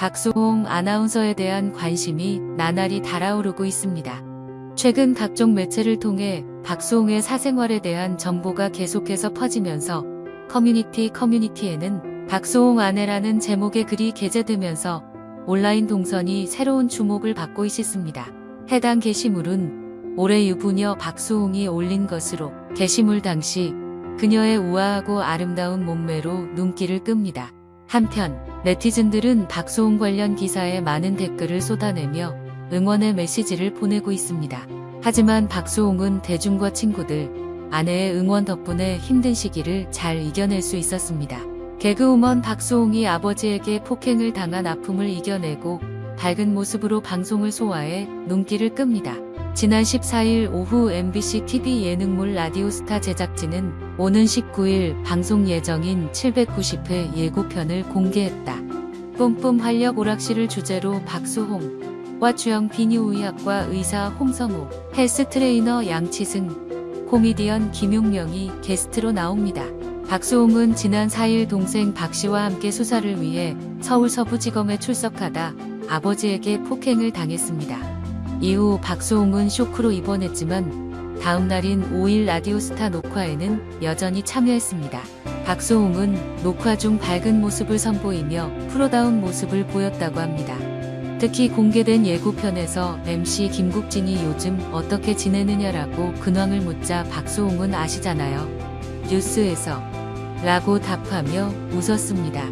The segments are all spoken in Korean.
박수홍 아나운서에 대한 관심이 나날이 달아오르고 있습니다. 최근 각종 매체를 통해 박수홍의 사생활에 대한 정보가 계속해서 퍼지면서 커뮤니티 커뮤니티에는 박수홍 아내라는 제목의 글이 게재되면서 온라인 동선이 새로운 주목을 받고 있습니다. 해당 게시물은 올해 유부녀 박수홍이 올린 것으로 게시물 당시 그녀의 우아하고 아름다운 몸매로 눈길을 끕니다. 한편 네티즌들은 박수홍 관련 기사에 많은 댓글을 쏟아내며 응원의 메시지를 보내고 있습니다. 하지만 박수홍은 대중과 친구들, 아내의 응원 덕분에 힘든 시기를 잘 이겨낼 수 있었습니다. 개그우먼 박수홍이 아버지에게 폭행을 당한 아픔을 이겨내고 밝은 모습으로 방송을 소화해 눈길을 끕니다. 지난 14일 오후 MBC TV 예능물 라디오스타 제작진은 오는 19일 방송 예정인 790회 예고편을 공개했다. 뿜뿜 활력 오락실을 주제로 박수홍과 주영 비뇨의학과 의사 홍성우, 헬스 트레이너 양치승, 코미디언 김용명이 게스트로 나옵니다. 박수홍은 지난 4일 동생 박 씨와 함께 수사를 위해 서울 서부지검에 출석하다 아버지에게 폭행을 당했습니다. 이후 박수홍은 쇼크로 입원했지만 다음 날인 5일 라디오스타 녹화에는 여전히 참여했습니다. 박수홍은 녹화 중 밝은 모습을 선보이며 프로다운 모습을 보였다고 합니다. 특히 공개된 예고편에서 MC 김국진이 요즘 어떻게 지내느냐라고 근황을 묻자 박수홍은 아시잖아요. 뉴스에서 라고 답하며 웃었습니다.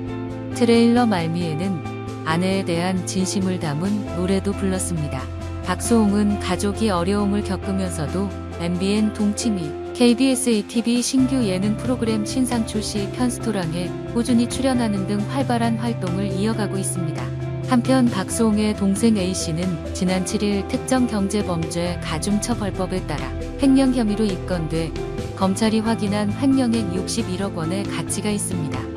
트레일러 말미에는 아내에 대한 진심을 담은 노래도 불렀습니다. 박수홍은 가족이 어려움을 겪으면서도 MBN 동치미, KBS ATV 신규 예능 프로그램 신상 출시 편스토랑에 꾸준히 출연하는 등 활발한 활동을 이어가고 있습니다. 한편 박수홍의 동생 A씨는 지난 7일 특정 경제범죄 가중처벌법에 따라 횡령 혐의로 입건돼 검찰이 확인한 횡령액 61억 원의 가치가 있습니다.